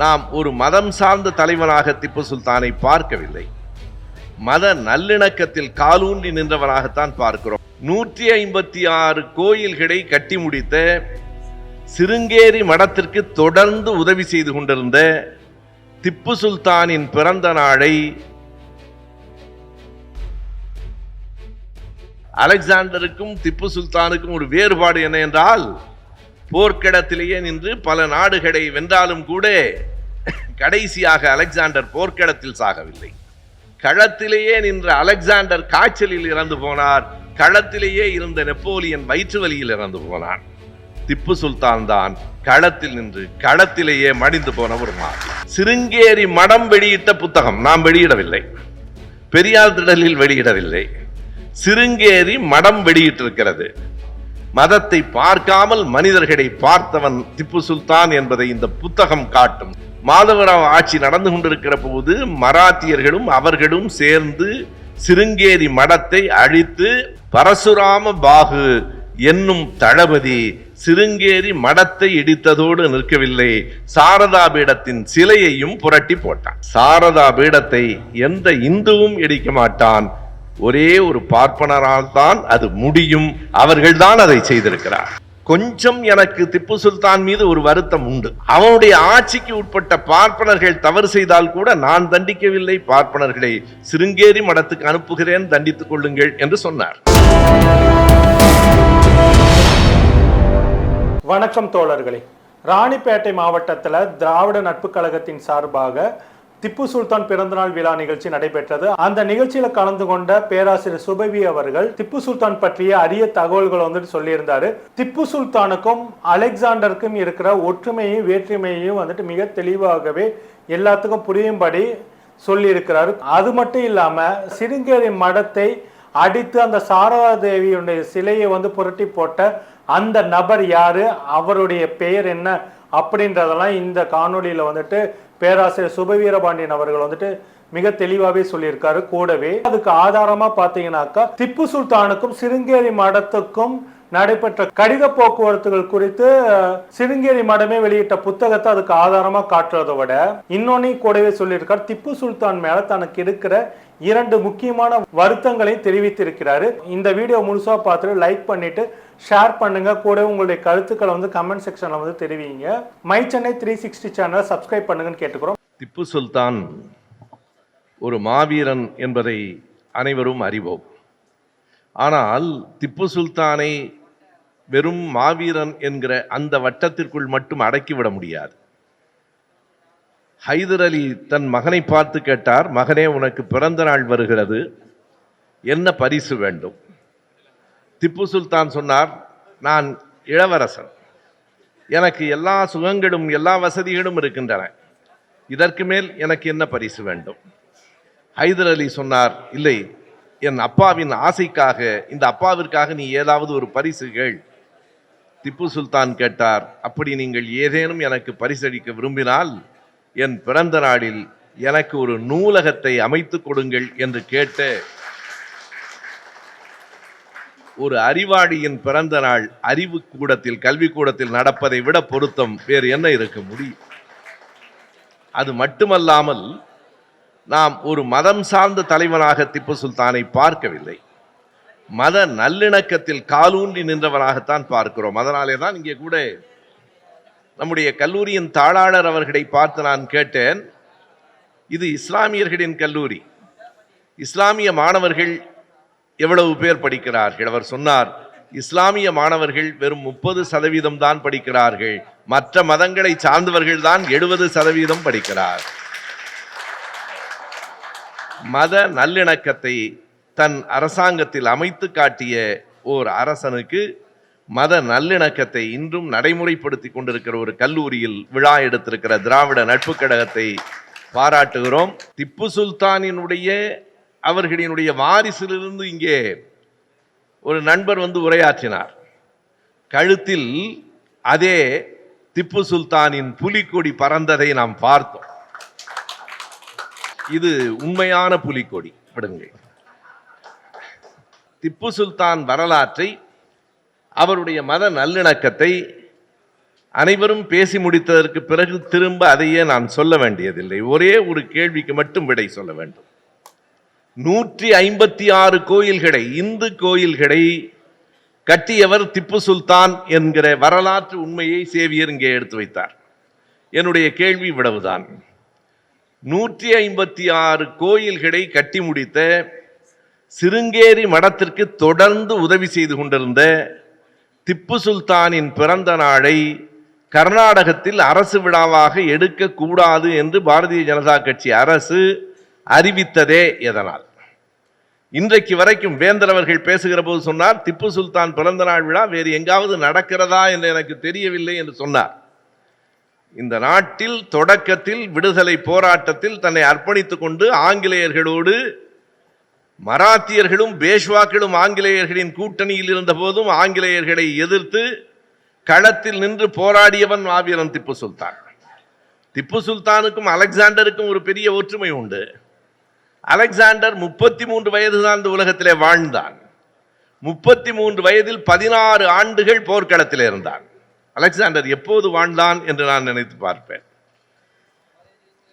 நாம் ஒரு மதம் சார்ந்த தலைவனாக திப்பு சுல்தானை பார்க்கவில்லை. மத நல்லிணக்கத்தில் காலூன்றி நின்றவனாகத்தான் பார்க்கிறோம். நூற்றி ஐம்பத்தி ஆறு கோயில்களை கட்டி முடித்த சிருங்கேரி மடத்திற்கு தொடர்ந்து உதவி செய்து கொண்டிருந்த திப்பு சுல்தானின் பிறந்த நாளை அலெக்சாண்டருக்கும் திப்பு சுல்தானுக்கும் ஒரு வேறுபாடு என்ன என்றால் போர்க்கிடத்திலேயே நின்று பல நாடுகளை வென்றாலும் கூட கடைசியாக அலெக்சாண்டர் போர்க்கிடத்தில் சாகவில்லை. களத்திலேயே நின்ற அலெக்சாண்டர் காய்ச்சலில் இறந்து போனார். களத்திலேயே இருந்த நெப்போலியன் வயிற்று வலியில் இறந்து போனான். திப்பு சுல்தான் தான் களத்தில் நின்று களத்திலேயே மடிந்து போன ஒரு மாதிரி சிருங்கேரி மடம் வெளியிட்ட புத்தகம் நாம் வெளியிடவில்லை. பெரியார் திடலில் வெளியிடவில்லை. சிருங்கேரி மடம் வெளியிட்டிருக்கிறது. மதத்தை பார்க்காமல் மனிதர்களை பார்த்தவன் திப்பு சுல்தான் என்பதை இந்த புத்தகம் காட்டும். மாதவராவ் ஆட்சி நடந்து கொண்டிருக்கிற போது மராத்தியர்களும் அவர்களும் சேர்ந்து சிருங்கேரி மடத்தை அழித்து பரசுராம பாகு என்னும் தளபதி சிருங்கேரி மடத்தை இடித்ததோடு நிற்கவில்லை. சாரதா பீடத்தின் சிலையையும் புரட்டி போட்டான். சாரதா பீடத்தை எந்த இந்துவும் இடிக்க மாட்டான். ஒரே ஒரு பார்ப்பனரால் தான் அது முடியும். அவர்கள்தான் அதை செய்திருக்கிறார். கொஞ்சம் எனக்கு திப்பு சுல்தான் மீது ஒரு வருத்தம் உண்டு. அவனுடைய ஆட்சிக்கு உட்பட்ட பார்ப்பனர்கள் தவறு செய்தால் கூட நான் தண்டிக்கவில்லை. பார்ப்பனர்களை சிருங்கேரி மடத்துக்கு அனுப்புகிறேன். தண்டித்துக் கொள்ளுங்கள் என்று சொன்னார். வணக்கம் தோழர்களே. ராணிப்பேட்டை மாவட்டத்தில் திராவிட நட்பு கழகத்தின் சார்பாக திப்பு சுல்தான் பிறந்தநாள் விழா நிகழ்ச்சி நடைபெற்றது. அந்த நிகழ்ச்சியில கலந்து கொண்ட பேராசிரியர் சுபவி அவர்கள் திப்பு சுல்தான் பற்றிய அரிய தகவல்களை வந்துட்டு சொல்லியிருந்தாரு. திப்பு சுல்தானுக்கும் அலெக்சாண்டருக்கும் இருக்கிற ஒற்றுமையும் வேற்றுமையையும் வந்துட்டு மிக தெளிவாகவே எல்லாத்துக்கும் புரியும்படி சொல்லியிருக்கிறாரு. அது மட்டும் இல்லாம சிருங்கேரி மடத்தை அடித்து அந்த சாரதா தேவியுடைய சிலையை வந்து புரட்டி போட்ட அந்த நபர் யாரு? அவருடைய பெயர் என்ன? அப்படின்றதெல்லாம் இந்த காணொளியில வந்துட்டு பேராசிரியர் சுபவீரபாண்டியன் அவர்கள் வந்துட்டு மிக தெளிவாகவே சொல்லியிருக்காரு கூடவே. அதுக்கு ஆதாரமா பாத்தீங்கன்னாக்கா திப்பு சுல்தானுக்கும் சிருங்கேரி மடத்துக்கும் நடைபெற்ற கடித போக்குவரத்துகள் குறித்து சிருங்கேரி மடமே வெளியிட்ட புத்தகத்தை அதுக்கு ஆதாரமா காட்டுறதை விட இன்னொன்னையும் கூடவே சொல்லியிருக்கார். திப்பு சுல்தான் மேல தனக்கு இருக்கிற இரண்டு முக்கியமான வருத்தங்களையும் தெரிவித்திருக்கிறாரு. இந்த வீடியோ முழுசா பார்த்துட்டு லைக் பண்ணிட்டு ஷேர் பண்ணுங்க. கூட உங்களுடைய கருத்துக்களை வந்து கமெண்ட் செக்ஷன்ல வந்து தெரிவிங்க. மை சென்னை த்ரீ சிக்ஸ்டி சேனலை சப்ஸ்கிரைப் பண்ணுங்கன்னு கேட்டுக்கிறோம். திப்பு சுல்தான் ஒரு மாவீரன் என்பதை அனைவரும் அறிவோம். ஆனால் திப்பு சுல்தானை வெறும் மாவீரன் என்கிற அந்த வட்டத்திற்குள் மட்டும் அடக்கிவிட முடியாது. ஹைதர் அலி தன் மகனை பார்த்து கேட்டார் மகனே உனக்கு பிறந்த நாள் வருகிறது. என்ன பரிசு வேண்டும்? திப்பு சுல்தான் சொன்னார் நான் இளவரசன். எனக்கு எல்லா சுகங்களும் எல்லா வசதிகளும் இருக்கின்றன. இதற்கு மேல் எனக்கு என்ன பரிசு வேண்டும்? ஹைதர் அலி சொன்னார் இல்லை என் அப்பாவின் ஆசைக்காக இந்த அப்பாவிற்காக நீ ஏதாவது ஒரு பரிசு கேள். திப்பு சுல்தான் கேட்டார் அப்படி நீங்கள் ஏதேனும் எனக்கு பரிசளிக்க விரும்பினால் என் பிறந்த நாளில் எனக்கு ஒரு நூலகத்தை அமைத்துக் கொடுங்கள் என்று கேட்டு ஒரு அறிவாளியின் பிறந்த நாள் அறிவு கூடத்தில் கல்வி கூடத்தில் நடப்பதை விட பொருத்தம் வேறு என்ன இருக்க முடியும்? அது மட்டுமல்லாமல் நாம் ஒரு மதம் சார்ந்த தலைவனாக திப்பு சுல்தானை பார்க்கவில்லை. மத நல்லிணக்கத்தில் காலூன்றி நின்றவனாகத்தான் பார்க்கிறோம். அதனாலே தான் இங்கே கூட நம்முடைய கல்லூரியின் தாளாளர் அவர்களை பார்த்து நான் கேட்டேன் இது இஸ்லாமியர்களின் கல்லூரி. இஸ்லாமிய மாணவர்கள் எவ்வளவு பேர் படிக்கிறார்கள்? அவர் சொன்னார் இஸ்லாமிய மாணவர்கள் வெறும் முப்பது சதவீதம் தான் படிக்கிறார்கள். மற்ற மதங்களை சார்ந்தவர்கள் தான் எழுபது சதவீதம் படிக்கிறார். மத நல்லிணக்கத்தை தன் அரசாங்கத்தில் அமைத்து காட்டிய ஓர் அரசனுக்கு மத நல்லிணக்கத்தை இன்றும் நடைமுறைப்படுத்தி கொண்டிருக்கிற ஒரு கல்லூரியில் விழா எடுத்திருக்கிற திராவிட நட்புக் கழகத்தை பாராட்டுகிறோம். திப்பு சுல்தானினுடைய அவர்களினுடைய வாரிசிலிருந்து இங்கே ஒரு நண்பர் வந்து உரையாற்றினார். கழுத்தில் அதே திப்பு சுல்தானின் புலிக்கொடி பறந்ததை நாம் பார்த்தோம். இது உண்மையான புலிக்கொடி. விடுங்கள். திப்பு சுல்தான் வரலாற்றை அவருடைய மத நல்லிணக்கத்தை அனைவரும் பேசி முடித்ததற்கு பிறகு திரும்ப அதையே நான் சொல்ல வேண்டியதில்லை. ஒரே ஒரு கேள்விக்கு மட்டும் விடை சொல்ல வேண்டும். நூற்றி ஐம்பத்தி ஆறு கோயில்களை இந்து கோயில்களை கட்டியவர் திப்பு சுல்தான் என்கிற வரலாற்று உண்மையை சேவியர் இங்கே எடுத்து வைத்தார். என்னுடைய கேள்வி விடவுதான். நூற்றி ஐம்பத்தி ஆறு கோயில்களை கட்டி முடித்த சிருங்கேரி மடத்திற்கு தொடர்ந்து உதவி செய்து கொண்டிருந்த திப்பு சுல்தானின் பிறந்த நாளை கர்நாடகத்தில் அரசு விழாவாக எடுக்கக்கூடாது என்று பாரதிய ஜனதா கட்சி அரசு அறிவித்ததே எதனால்? இன்றைக்கு வரைக்கும் வேந்தர் அவர்கள் பேசுகிற போது சொன்னார் திப்பு சுல்தான் பிறந்த நாள் விழா வேறு எங்காவது நடக்கிறதா? என்று எனக்கு தெரியவில்லை என்று சொன்னார். இந்த நாட்டில் தொடக்கத்தில் விடுதலை போராட்டத்தில் தன்னை அர்ப்பணித்துக் கொண்டு ஆங்கிலேயர்களோடு மராத்தியர்களும் பேஷ்வாக்களும் ஆங்கிலேயர்களின் கூட்டணியில் இருந்த போதும் ஆங்கிலேயர்களை எதிர்த்து களத்தில் நின்று போராடியவன் மாவீரன் திப்பு சுல்தான். திப்பு சுல்தானுக்கும் அலெக்சாண்டருக்கும் ஒரு பெரிய ஒற்றுமை உண்டு. அலெக்சாண்டர் முப்பத்தி மூன்று வயதுதான் இந்த உலகத்திலே வாழ்ந்தான். முப்பத்தி மூன்று வயதில் பதினாறு ஆண்டுகள் போர்க்களத்தில் இருந்தான். அலெக்சாண்டர் எப்போது வாழ்ந்தான் என்று நான் நினைத்து பார்ப்பேன்.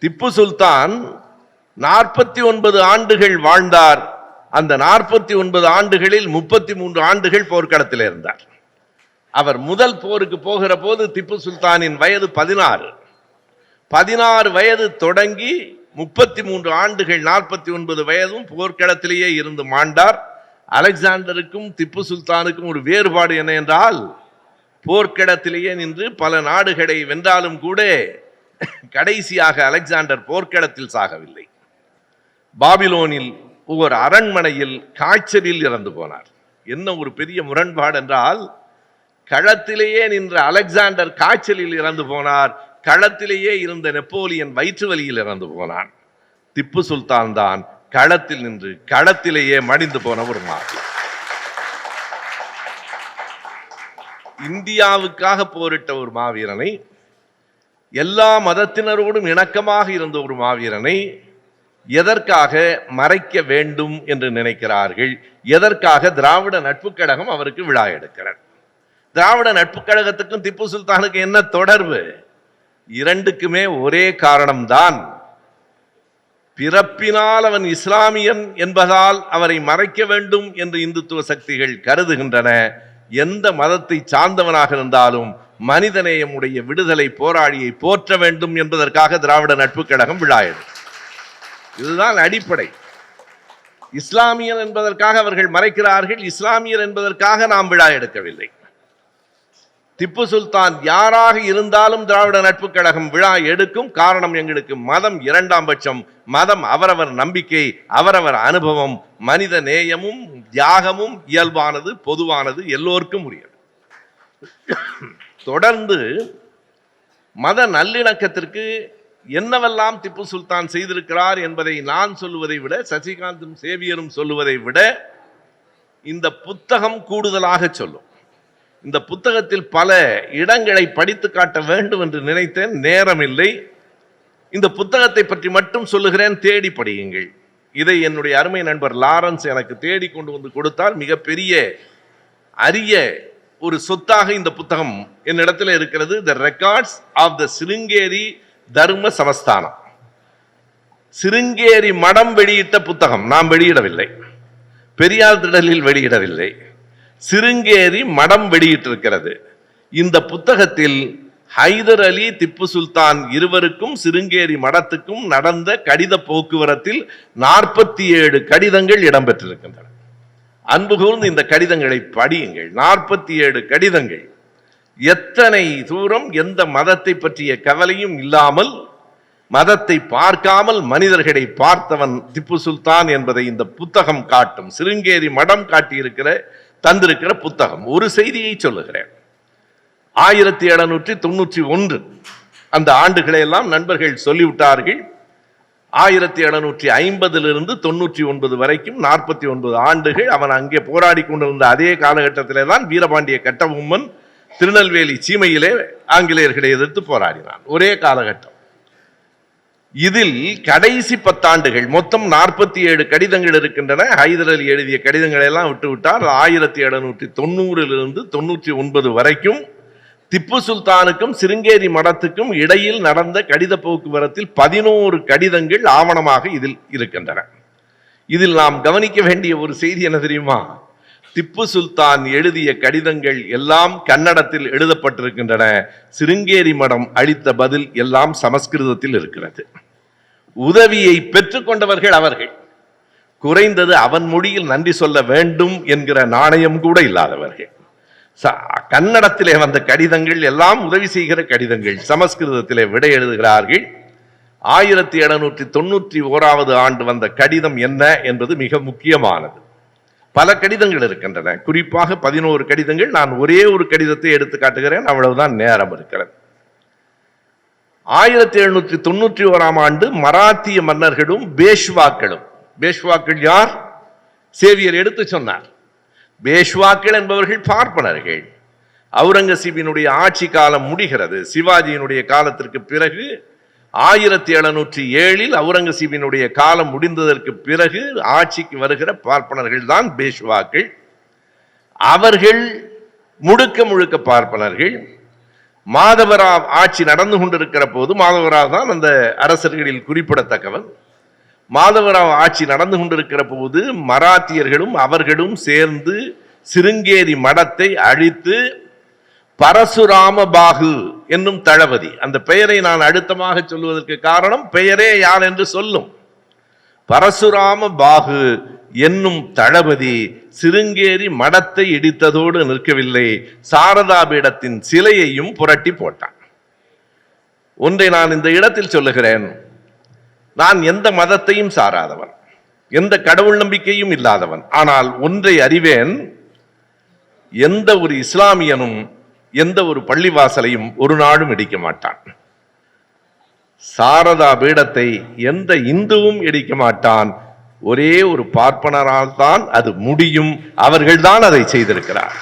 திப்பு சுல்தான் நாற்பத்தி ஒன்பது ஆண்டுகள் வாழ்ந்தார். அந்த நாற்பத்தி ஒன்பது ஆண்டுகளில் முப்பத்தி மூன்று ஆண்டுகள் போர்க்களத்தில் இருந்தார். அவர் முதல் போருக்கு போகிற போது திப்பு சுல்தானின் வயது பதினாறு. பதினாறு வயது தொடங்கி முப்பத்தி மூன்று ஆண்டுகள் நாற்பத்தி ஒன்பது வயதும் போர்க்களத்திலேயே இருந்து மாண்டார். அலெக்சாண்டருக்கும் திப்பு சுல்தானுக்கும் ஒரு வேறுபாடு என்ன என்றால் போர்க்களத்திலேயே நின்று பல நாடுகளை வென்றாலும் கூட கடைசியாக அலெக்சாண்டர் போர்க்களத்தில் சாகவில்லை. பாபிலோனில் ஒரு அரண்மனையில் காய்ச்சலில் இறந்து போனார். என்ன ஒரு பெரிய முரண்பாடு என்றால் களத்திலேயே நின்ற அலெக்சாண்டர் காய்ச்சலில் இறந்து போனார். களத்திலேயே இருந்த நெப்போலியன் வயிற்று வலியில் இறந்து போனான். திப்பு சுல்தான் தான் களத்தில் நின்று களத்திலேயே மடிந்து போன ஒரு மாதிரி. இந்தியாவுக்காக போரிட்ட ஒரு மாவீரனை எல்லா மதத்தினரோடும் இணக்கமாக இருந்த ஒரு மாவீரனை எதற்காக மறைக்க வேண்டும் என்று நினைக்கிறார்கள்? எதற்காக திராவிட நட்புக் கழகம் அவருக்கு விழா எடுக்கிறார் திராவிட நட்புக் கழகத்துக்கும் திப்பு சுல்தானுக்கு என்ன தொடர்பு? இரண்டுக்குமே ஒரே காரணம்தான். பிறப்பினால் அவன் இஸ்லாமியன் என்பதால் அவரை மறைக்க வேண்டும் என்று இந்துத்துவ சக்திகள் கருதுகின்றன. எந்த மதத்தை சார்ந்தவனாக இருந்தாலும் மனிதநேயமுடைய விடுதலை போராளியை போற்ற வேண்டும் என்பதற்காக திராவிட நட்புக் கழகம் விழா எடுக்கும். இதுதான் அடிப்படை. இஸ்லாமியர் என்பதற்காக அவர்கள் மறைக்கிறார்கள் இஸ்லாமியர் என்பதற்காக நாம் விழா எடுக்கவில்லை. திப்பு சுல்தான் யாராக இருந்தாலும் திராவிட நட்பு கழகம் விழா எடுக்கும் காரணம் எங்களுக்கு மதம் இரண்டாம் பட்சம். மதம் அவரவர் நம்பிக்கை அவரவர் அனுபவம் மனித நேயமும் தியாகமும் இயல்பானது பொதுவானது எல்லோருக்கும் உரியது. தொடர்ந்து மத நல்லிணக்கத்திற்கு என்னவெல்லாம் திப்பு சுல்தான் செய்திருக்கிறார் என்பதை நான் சொல்லுவதை விட சசிகாந்தும் சேவியரும் சொல்லுவதை விட இந்த புத்தகம் கூடுதலாக சொல்லும். இந்த புத்தகத்தில் பல இடங்களை படித்து காட்ட வேண்டும் என்று நினைத்தேன் நேரமில்லை. இந்த புத்தகத்தை பற்றி மட்டும் சொல்லுகிறேன் தேடி படியுங்கள். இதை என்னுடைய அருமை நண்பர் லாரன்ஸ் எனக்கு தேடி கொண்டு வந்து கொடுத்தால் மிகப்பெரிய அரிய ஒரு சொத்தாக இந்த புத்தகம் என்னிடத்தில் இருக்கிறது. The records of the Sringeri Dharma Samsthanam. Sringeri மடம் வெளியிட்ட புத்தகம் நாம் வெளியிடவில்லை. பெரியார் திடலில் வெளியிடவில்லை. சிருங்கேரி மடம் வெளியிட்டிருக்கிறது. இந்த புத்தகத்தில் ஹைதர் அலி திப்பு சுல்தான் இருவருக்கும் சிருங்கேரி மடத்துக்கும் நடந்த கடித போக்குவரத்தில் நாற்பத்தி ஏழு கடிதங்கள் இடம்பெற்றிருக்கின்றன. அன்பு கூர்ந்து இந்த கடிதங்களை படியுங்கள். நாற்பத்தி ஏழு கடிதங்கள். எத்தனை தூரம் எந்த மதத்தை பற்றிய கவலையும் இல்லாமல் மதத்தை பார்க்காமல் மனிதர்களை பார்த்தவன் திப்பு சுல்தான் என்பதை இந்த புத்தகம் காட்டும். சிருங்கேரி மடம் காட்டியிருக்கிற தந்திருக்கிற புத்தகம். ஒரு செய்தியை சொல்லுகிறேன். ஆயிரத்தி எழுநூற்றி தொண்ணூற்றி ஒன்று. அந்த ஆண்டுகளையெல்லாம் நண்பர்கள் சொல்லிவிட்டார்கள். ஆயிரத்தி எழுநூற்றி ஐம்பதிலிருந்து தொண்ணூற்றி ஒன்பது வரைக்கும் நாற்பத்தி ஒன்பது ஆண்டுகள் அவன் அங்கே போராடி கொண்டிருந்த அதே காலகட்டத்திலே தான் வீரபாண்டிய கட்டபொம்மன் திருநெல்வேலி சீமையிலே ஆங்கிலேயர்களை எதிர்த்து போராடினான். ஒரே காலகட்டம். இதில் கடைசி பத்தாண்டுகள் மொத்தம் நாற்பத்தி ஏழு கடிதங்கள் இருக்கின்றன. ஹைதர் அலி எழுதிய கடிதங்களை எல்லாம் விட்டுவிட்டார். ஆயிரத்தி எழுநூற்றி தொண்ணூறிலிருந்து தொண்ணூற்றி ஒன்பது வரைக்கும் திப்பு சுல்தானுக்கும் சிருங்கேரி மடத்துக்கும் இடையில் நடந்த கடித போக்குவரத்தில் பதினோரு கடிதங்கள் ஆவணமாக இதில் இருக்கின்றன. இதில் நாம் கவனிக்க வேண்டிய ஒரு செய்தி என்ன தெரியுமா? திப்பு சுல்தான் எழுதிய கடிதங்கள் எல்லாம் கன்னடத்தில் எழுதப்பட்டிருக்கின்றன. சிருங்கேரி மடம் அளித்த பதில் எல்லாம் சமஸ்கிருதத்தில் இருக்கிறது. உதவியை பெற்றுக்கொண்டவர்கள் அவர்கள். குறைந்தது அவன் மொழியில் நன்றி சொல்ல வேண்டும் என்கிற நாணயம் கூட இல்லாதவர்கள். ச- கன்னடத்திலே வந்த கடிதங்கள் எல்லாம் உதவி செய்கிற கடிதங்கள். சமஸ்கிருதத்திலே விடை எழுதுகிறார்கள். ஆயிரத்தி எழுநூற்றி தொண்ணூற்றி ஓராவது ஆண்டு வந்த கடிதம் என்ன என்பது மிக முக்கியமானது. பல கடிதங்கள் இருக்கின்றன. குறிப்பாக பதினோரு கடிதங்கள். நான் ஒரே ஒரு கடிதத்தை எடுத்து காட்டுகிறேன். அவ்வளவுதான் நேரம் இருக்கிறது. ஆயிரத்தி எழுநூற்றி தொண்ணூற்றி ஓராம் ஆண்டு மராத்திய மன்னர்களும் பேஷ்வாக்களும். பேஷ்வாக்கள் யார்? சேவியர் எடுத்து சொன்னார். பேஷ்வாக்கள் என்பவர்கள் பார்ப்பனர்கள். அவுரங்கசீபினுடைய ஆட்சி காலம் முடிகிறது. சிவாஜியினுடைய காலத்திற்கு பிறகு ஆயிரத்தி எழுநூற்றி ஏழில் அவுரங்கசீபினுடைய காலம் முடிந்ததற்கு பிறகு ஆட்சிக்கு வருகிற பார்ப்பனர்கள் தான் பேஷ்வாக்கள். அவர்கள் முழுக்க முழுக்க பார்ப்பனர்கள். மாதவராவ் ஆட்சி நடந்து கொண்டிருக்கிற போது மாதவராவ் தான் அந்த அரசர்களில் குறிப்பிடத்தக்கவன். மாதவராவ் ஆட்சி நடந்து கொண்டிருக்கிற போது மராத்தியர்களும் அவர்களும் சேர்ந்து சிருங்கேரி மடத்தை அழித்து பரசுராம பாகு என்னும் தளபதி. அந்த பெயரை நான் அழுத்தமாக சொல்வதற்கு காரணம் பெயரே யார் என்று சொல்லும். பரசுராம பாகு என்னும் தளபதி சிருங்கேரி மடத்தை இடித்ததோடு நிற்கவில்லை. சாரதாபீடத்தின் சிலையையும் புரட்டி போட்டான். ஒன்றை நான் இந்த இடத்தில் சொல்லுகிறேன். நான் எந்த மதத்தையும் சாராதவன். எந்த கடவுள் நம்பிக்கையும் இல்லாதவன். ஆனால் ஒன்றை அறிவேன். எந்த ஒரு இஸ்லாமியனும் எந்த ஒரு பள்ளிவாசலையும் ஒரு நாளும் இடிக்க மாட்டான். சாரதா பீடத்தை எந்த இந்துவும் இடிக்க மாட்டான். ஒரே ஒரு பார்ப்பனரால் தான் அது முடியும். அவர்கள்தான் அதை செய்திருக்கிறார்.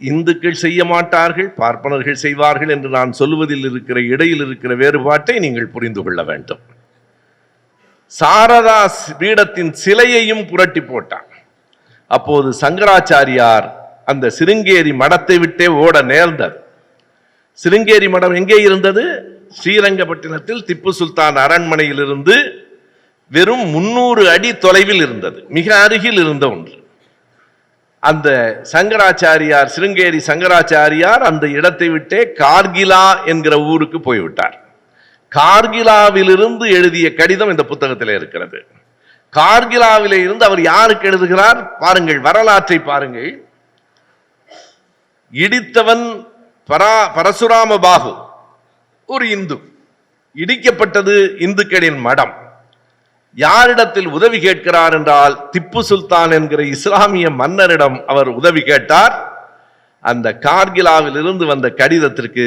இந்துக்கள் செய்ய மாட்டார்கள் பார்ப்பனர்கள் செய்வார்கள் என்று நான் சொல்லுவதில் இருக்கிற இடையில் இருக்கிற வேறுபாட்டை நீங்கள் புரிந்து கொள்ள வேண்டும். சாரதா பீடத்தின் சிலையையும் புரட்டி போட்டான். அப்போது சங்கராச்சாரியார் அந்த சிருங்கேரி மடத்தை விட்டே ஓட நேர்ந்தது. சிருங்கேரி மடம் எங்கே இருந்தது? ஸ்ரீரங்கப்பட்டினத்தில் திப்பு சுல்தான் அரண்மனையிலிருந்து வெறும் முன்னூறு அடி தொலைவில் இருந்தது. மிக அருகில் இருந்த ஒன்று. அந்த சங்கராச்சாரியார் சிருங்கேரி சங்கராச்சாரியார் அந்த இடத்தை விட்டே கார்கிலா என்கிற ஊருக்கு போய்விட்டார். கார்கிலாவிலிருந்து எழுதிய கடிதம் இந்த புத்தகத்தில் இருக்கிறது. கார்கிலாவிலே இருந்து அவர் யாருக்கு எழுதுகிறார்? பாருங்கள் வரலாற்றை பாருங்கள். இடித்தவன் பரா பரசுராம பாகு ஒரு இந்து. இடிக்கப்பட்டது இந்துக்களின் மடம். யாரிடத்தில் உதவி கேட்கிறார் என்றால் திப்பு சுல்தான் என்கிற இஸ்லாமிய மன்னரிடம் அவர் உதவி கேட்டார். அந்த கார்கிலாவில் இருந்து வந்த கடிதத்திற்கு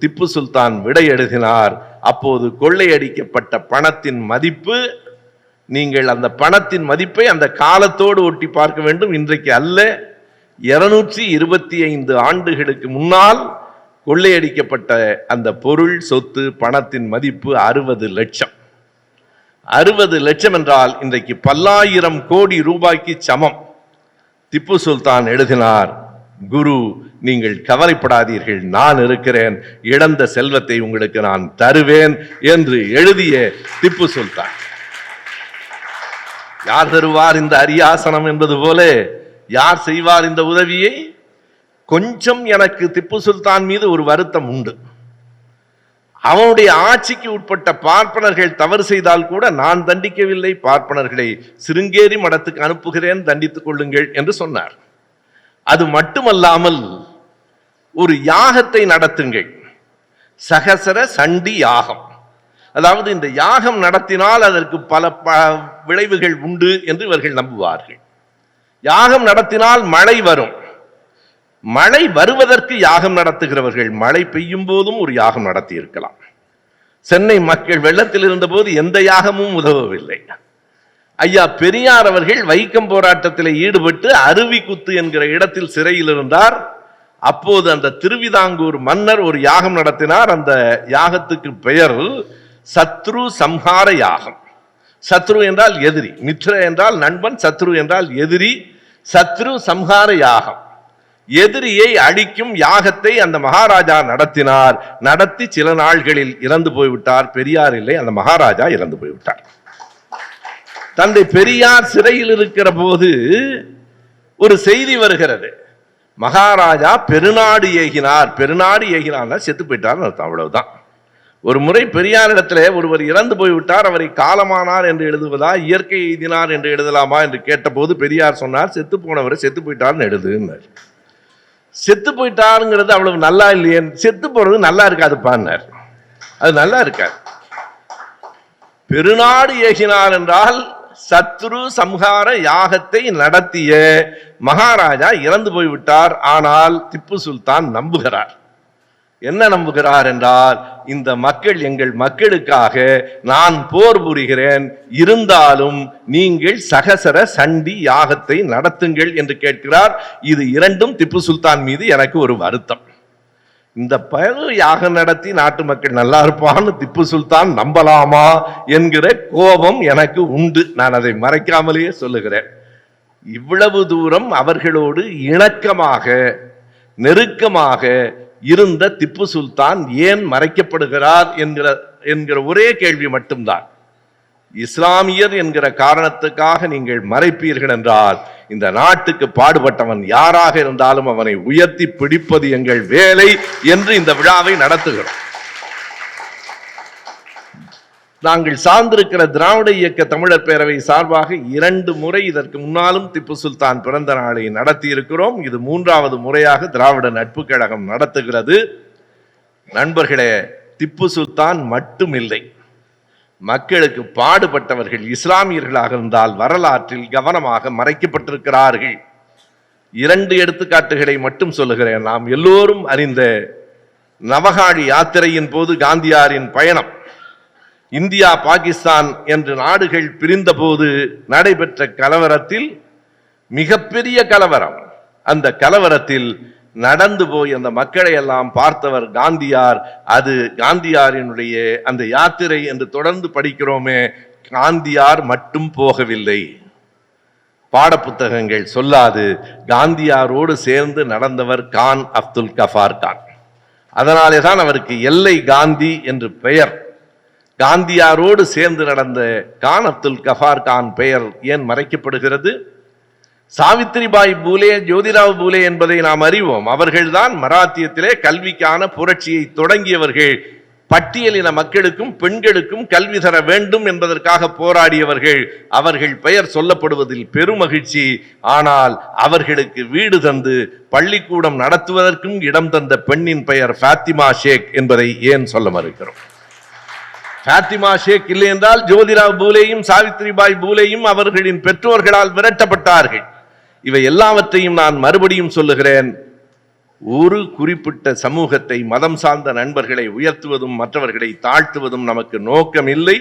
திப்பு சுல்தான் விடை எழுதினார். அப்போது கொள்ளையடிக்கப்பட்ட பணத்தின் மதிப்பு நீங்கள் அந்த பணத்தின் மதிப்பை அந்த காலத்தோடு ஒட்டி பார்க்க வேண்டும். இன்றைக்கு அல்ல. இருநூற்றி இருபத்தி ஐந்து ஆண்டுகளுக்கு முன்னால் கொள்ளையடிக்கப்பட்ட அந்த பொருள் சொத்து பணத்தின் மதிப்பு அறுபது லட்சம். அறுபது லட்சம் என்றால் இன்றைக்கு பல்லாயிரம் கோடி ரூபாய்க்கு சமம். திப்பு சுல்தான் எழுதினார் குரு நீங்கள் கவலைப்படாதீர்கள் நான் இருக்கிறேன் இழந்த செல்வத்தை உங்களுக்கு நான் தருவேன் என்று எழுதிய திப்பு சுல்தான். யார் தருவார் இந்த அரியாசனம் என்பது போல? யார் செய்வார் இந்த உதவியை? கொஞ்சம் எனக்கு திப்பு சுல்தான் மீது ஒரு வருத்தம் உண்டு. அவனுடைய ஆட்சிக்கு உட்பட்ட பார்ப்பனர்கள் தவறு செய்தால் கூட நான் தண்டிக்கவில்லை பார்ப்பனர்களை சிருங்கேரி மடத்துக்கு அனுப்புகிறேன் தண்டித்துக் கொள்ளுங்கள் என்று சொன்னார். அது மட்டுமல்லாமல் ஒரு யாகத்தை நடத்துங்கள். சகசர சண்டி யாகம். அதாவது இந்த யாகம் நடத்தினால் அதற்கு பல ப- விளைவுகள் உண்டு என்று இவர்கள் நம்புவார்கள். யாகம் நடத்தினால் மழை வரும். மழை வருவதற்கு யாகம் நடத்துகிறவர்கள் மழை பெய்யும் போதும் ஒரு யாகம் நடத்தி இருக்கலாம் சென்னை மக்கள் வெள்ளத்தில் இருந்தபோது எந்த யாகமும் உதவவில்லை. ஐயா பெரியார் அவர்கள் வைக்கம் போராட்டத்தில் ஈடுபட்டு அருவி குத்து என்கிற இடத்தில் சிறையில் இருந்தார். அப்போது அந்த திருவிதாங்கூர் மன்னர் ஒரு யாகம் நடத்தினார். அந்த யாகத்துக்கு பெயர் சத்ரு சம்ஹார யாகம். சத்ரு என்றால் எதிரி மித்ர என்றால் நண்பன் சத்ரு என்றால் எதிரி சத்ரு சம்ஹார யாகம். எதிரியை அழிக்கும் யாகத்தை அந்த மகாராஜா நடத்தினார். நடத்தி சில நாள்களில் இறந்து போய்விட்டார். பெரியார் இல்லை அந்த மகாராஜா இறந்து போய்விட்டார். தந்தை பெரியார் சிறையில் இருக்கிற போது ஒரு செய்தி வருகிறது. மகாராஜா பெருநாடு ஏகினார். பெருநாடு ஏகினார்னா செத்து போயிட்டார் அர்த்தம் அவ்வளவுதான். ஒரு முறை பெரியாரிடத்துல ஒருவர் இறந்து போய்விட்டார் அவரை காலமானார் என்று எழுதுவதா இயற்கை எய்தினார் என்று எழுதலாமா என்று கேட்டபோது பெரியார் சொன்னார் செத்து போனவரை செத்து போயிட்டார்னு எழுதுன்னார். செத்து போயிட்டாருங்கிறது அவ்வளவு நல்லா இல்லையே செத்து போறது நல்லா இருக்காதுப்பான்னார். அது நல்லா இருக்காது. பெருநாடு ஏகினார் என்றால் சத்ரு சம்ஹார யாகத்தை நடத்திய மகாராஜா இறந்து போய்விட்டார் ஆனால் திப்பு சுல்தான் நம்புகிறார். என்ன நம்புகிறார் என்றால் இந்த மக்கள் எங்கள் மக்களுக்காக நான் போர் புரிகிறேன். இருந்தாலும் நீங்கள் சகசர சண்டி யாகத்தை நடத்துங்கள் என்று கேட்கிறார். இது இரண்டும் திப்பு சுல்தான் மீது எனக்கு ஒரு வருத்தம். இந்த பயிர் யாகம் நடத்தி நாட்டு மக்கள் நல்லா இருப்பான்னு திப்பு சுல்தான் நம்பலாமா என்கிற கோபம் எனக்கு உண்டு. நான் அதை மறைக்காமலேயே சொல்லுகிறேன். இவ்வளவு தூரம் அவர்களோடு இணக்கமாக நெருக்கமாக இருந்த திப்பு சுல்தான் ஏன் மறைக்கப்படுகிறார் என்கிற என்கிற ஒரே கேள்வி மட்டும்தான். இஸ்லாமியர் என்கிற காரணத்துக்காக நீங்கள் மறைப்பீர்கள் என்றால் இந்த நாட்டுக்கு பாடுபட்டவன் யாராக இருந்தாலும் அவனை உயர்த்தி பிடிப்பது எங்கள் வேலை என்று இந்த விழாவை நடத்துகிறோம். நாங்கள் சார்ந்திருக்கிற திராவிட இயக்க தமிழர் பேரவை சார்பாக இரண்டு முறை இதற்கு முன்னாலும் திப்பு சுல்தான் பிறந்த நாளை நடத்தியிருக்கிறோம். இது மூன்றாவது முறையாக திராவிட நட்பு கழகம் நடத்துகிறது. நண்பர்களே திப்பு சுல்தான் மட்டுமில்லை. மக்களுக்கு பாடுபட்டவர்கள் இஸ்லாமியர்களாக இருந்தால் வரலாற்றில் கவனமாக மறைக்கப்பட்டிருக்கிறார்கள். இரண்டு எடுத்துக்காட்டுகளை மட்டும் சொல்லுகிறேன். நாம் எல்லோரும் அறிந்த நவகாழி யாத்திரையின் போது காந்தியாரின் பயணம் இந்தியா பாகிஸ்தான் என்று நாடுகள் பிரிந்தபோது நடைபெற்ற கலவரத்தில் மிகப்பெரிய கலவரம். அந்த கலவரத்தில் நடந்து போய் அந்த மக்களை எல்லாம் பார்த்தவர் காந்தியார். அது காந்தியாரினுடைய அந்த யாத்திரை என்று தொடர்ந்து படிக்கிறோமே காந்தியார் மட்டும் போகவில்லை. பாடப்புத்தகங்கள் சொல்லாது காந்தியாரோடு சேர்ந்து நடந்தவர் கான் அப்துல் கஃபார் கான். அதனாலே தான் அவருக்கு எல்லை காந்தி என்று பெயர். காந்தியாரோடு சேர்ந்து நடந்த கான் அப்துல் கஃபார் கான் பெயர் ஏன் மறைக்கப்படுகிறது? சாவித்திரிபாய் பூலே ஜோதிராவ் பூலே என்பதை நாம் அறிவோம். அவர்கள்தான் மராத்தியத்திலே கல்விக்கான புரட்சியை தொடங்கியவர்கள். பட்டியலின மக்களுக்கும் பெண்களுக்கும் கல்வி தர வேண்டும் என்பதற்காக போராடியவர்கள். அவர்கள் பெயர் சொல்லப்படுவதில் பெருமகிழ்ச்சி. ஆனால் அவர்களுக்கு வீடு தந்து பள்ளிக்கூடம் நடத்துவதற்கும் இடம் தந்த பெண்ணின் பெயர் ஃபாத்திமா ஷேக் என்பதை ஏன் சொல்ல மறுக்கிறோம்? ஃபாத்திமா ஷேக் இல்லை என்றால் ஜோதிராவ் பூலேயும் சாவித்ரிபாய் பூலேயும் அவர்களின் பெற்றோர்களால் விரட்டப்பட்டார்கள். இவை எல்லாவற்றையும் நான் மறுபடியும் சொல்லுகிறேன். ஒரு குறிப்பிட்ட சமூகத்தை மதம் சார்ந்த நண்பர்களை உயர்த்துவதும் மற்றவர்களை தாழ்த்துவதும் நமக்கு நோக்கம் இல்லை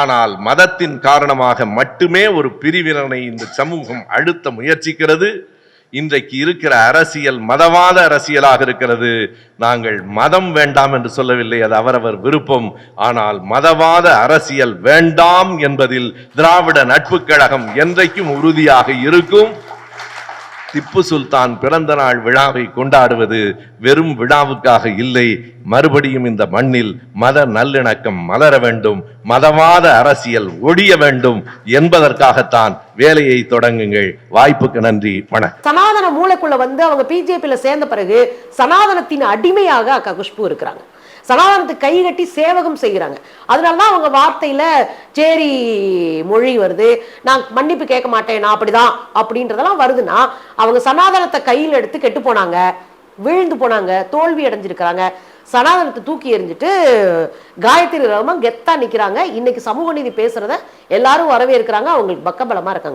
ஆனால் மதத்தின் காரணமாக மட்டுமே ஒரு பிரிவினரை இந்த சமூகம் அழுத்த முயற்சிக்கிறது. இன்றைக்கு இருக்கிற அரசியல் மதவாத அரசியலாக இருக்கிறது. நாங்கள் மதம் வேண்டாம் என்று சொல்லவில்லை அது அவரவர் விருப்பம். ஆனால் மதவாத அரசியல் வேண்டாம் என்பதில் திராவிட நட்புக் கழகம் என்றைக்கும் உறுதியாக இருக்கும். திப்பு சுல்தான் பிறந்த நாள் விழாவை கொண்டாடுவது வெறும் விழாவுக்காக இல்லை. மறுபடியும் இந்த மண்ணில் மத நல்லிணக்கம் மலர வேண்டும் மதவாத அரசியல் ஒழிய வேண்டும் என்பதற்காகத்தான் வேலையை தொடங்குங்கள். வாய்ப்புக்கு நன்றி வணக்கம். சனாதன மூலக்குள்ள வந்து அவங்க பிஜேபியில சேர்ந்த பிறகு சனாதனத்தின் அடிமையாக அக்கா குஷ்பு இருக்கிறாங்க. சனாதனத்துக்கு கை கட்டி சேவகம் செய்கிறாங்க. அதனால தான் அவங்க வார்த்தையில சேரி மொழி வருது நான் மன்னிப்பு கேட்க மாட்டேன் நான் அப்படிதான் அப்படின்றதெல்லாம் வருதுன்னா அவங்க சனாதனத்தை கையில் எடுத்து கெட்டு போனாங்க விழுந்து போனாங்க தோல்வி அடைஞ்சிருக்கிறாங்க. சனாதனத்தை தூக்கி எறிஞ்சிட்டு காயத்ரி ரஹ்மான் கெத்தா நிக்கிறாங்க. இன்னைக்கு சமூக நீதி பேசுறத எல்லாரும் வரவேற்கிறாங்க. அவங்களுக்கு பக்கபலமா இருக்காங்க.